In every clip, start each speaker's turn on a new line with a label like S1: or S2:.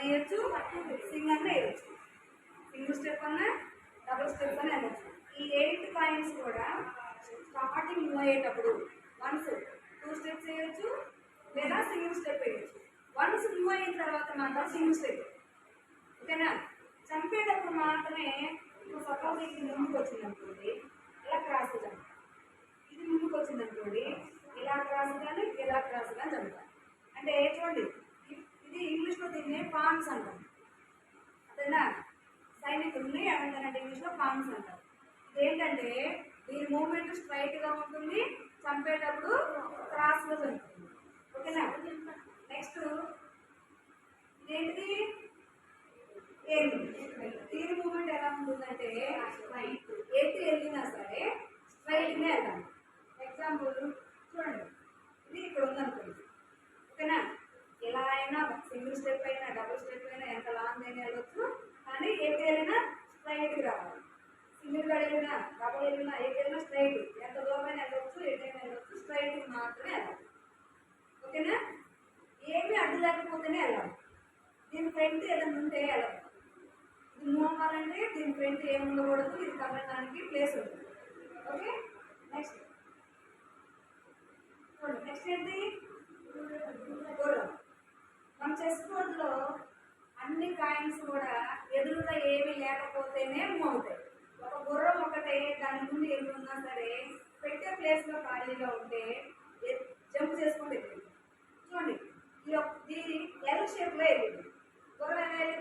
S1: అన్న వేయచ్చు సింగ్ అన్న వేయచ్చు. సింగిల్ స్టెప్ అన్న డబుల్ స్టెప్ అన్న వెళ్ళచ్చు ఈ ఎయిట్ కాయిన్స్ కూడా స్టార్టింగ్ మూవ్ అయ్యేటప్పుడు వన్స్ టూ స్టెప్స్ వేయచ్చు లేదా సింగిల్ స్టెప్ వేయచ్చు. వన్స్ మూవ్ అయిన తర్వాత మాత్రం సింగిల్ స్టెప్ ఓకేనా? చంపేటప్పుడు మాత్రమే ఇప్పుడు సపోజ్ ఇది ముందుకు వచ్చింది అనుకోండి ఇలా క్రాస్ జంప్. ఇది ముందుకు వచ్చింది అనుకోండి ఇలా క్రాస్ కానీ ఇలా క్రాస్ కానీ జంప్ అంటే చూడండి దీన్ని ఫామ్స్ అంటాం అదేనా సైనికుల్ని ఏమంటారంటే ఇంగ్లీష్లో ఫామ్స్ అంటారు. ఇదేంటంటే దీని మూమెంట్ స్ట్రైట్గా ఉంటుంది చంపేటప్పుడు క్రాస్గా జరుగుతుంది. ఓకేనా? నెక్స్ట్ ఇదేంటిది ఏంటి దీని మూమెంట్ ఎలా ఉంటుందంటే ఎటు వెళ్ళినా సరే స్ట్రైట్గా వెళ్ళాలి ఎగ్జాంపుల్ చూడండి ఇది ఇక్కడ ఉందనుకోండి ఓకేనా ఎలా అయినా సింగిల్ స్టెప్ అయినా డబుల్ స్టెప్ అయినా ఎంత లాంగ్ అయినా వెళ్ళొచ్చు. కానీ ఎటు వెళ్ళినా స్ట్రైట్కి రావాలి. సింగిల్గా వెళ్ళినా డబుల్ వెళ్ళినా ఎటు వెళ్ళినా స్ట్రైట్ ఎంత దూరం అయినా వెళ్ళొచ్చు ఎటైనా వెళ్ళొచ్చు స్ట్రైట్కి మాత్రమే వెళ్ళాలి. ఓకేనా? ఏమీ అడ్డు లేకపోతేనే వెళ్ళాలి. దీని ఫ్రంట్ ఏదైనా ఉంటే వెళ్ళాలి. ఇది మూవ్ దీని ఫ్రంట్ ఏమి ఉండకూడదు ఇది కదలడానికి ప్లేస్ ఉంటుంది ఓకే? నెక్స్ట్ నెక్స్ట్ ఏంటి? గుర్రం. మన చెస్ కాయిన్స్ కూడా ఎదురుగా ఏమీ లేకపోతేనే మోగుతాయి ఒక గుర్రం ఒకటే దాని ముందు ఎదురున్నా సరే పెట్టే ప్లేస్లో ఖాళీగా ఉంటే జంప్ చేసుకుంటే ఎగిరింది. చూడండి ఈ యొక్క ఇది ఎల్ షేప్లో వెళ్ళింది గుర్రం ఎలా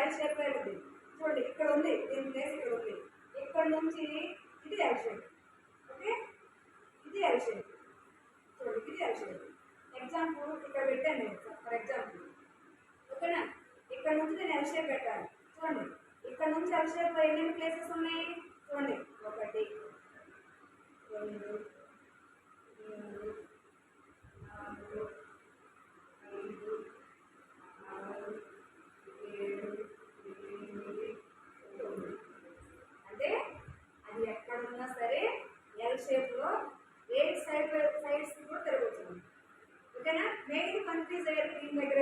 S1: ఎల్ షేప్లో వెళ్ళింది చూడండి ఇక్కడ ఉంది దీని ప్లేస్ ఇక్కడ ఉంది. ఇక్కడ నుంచి ఇది ఎల్ షేప్ ఓకే ఇది ఎల్ షేప్ చూడండి ఇది ఎల్ షేప్ ఎగ్జాంపుల్ ఇక్కడ పెట్టాను ఫర్ ఎగ్జాంపుల్ ఓకేనా ఎల్ పెట్టాలి. చూడండి ఇక్కడ నుంచి ఎల్ షేప్ ఎన్ని ప్లేసెస్ ఉన్నాయి? చూడండి ఒకటి రెండు మూడు నాలుగు ఐదు ఆరు ఏడు ఎనిమిది తొమ్మిది. అంటే అది ఎక్కడున్నా సరే ఎల్ షేప్లో ఏ సైడ్ సైడ్స్ కూడా తిరగచ్చు. ఓకేనా? మెయిన్ కన్ఫ్యూజ్ అయ్యేది దీని దగ్గర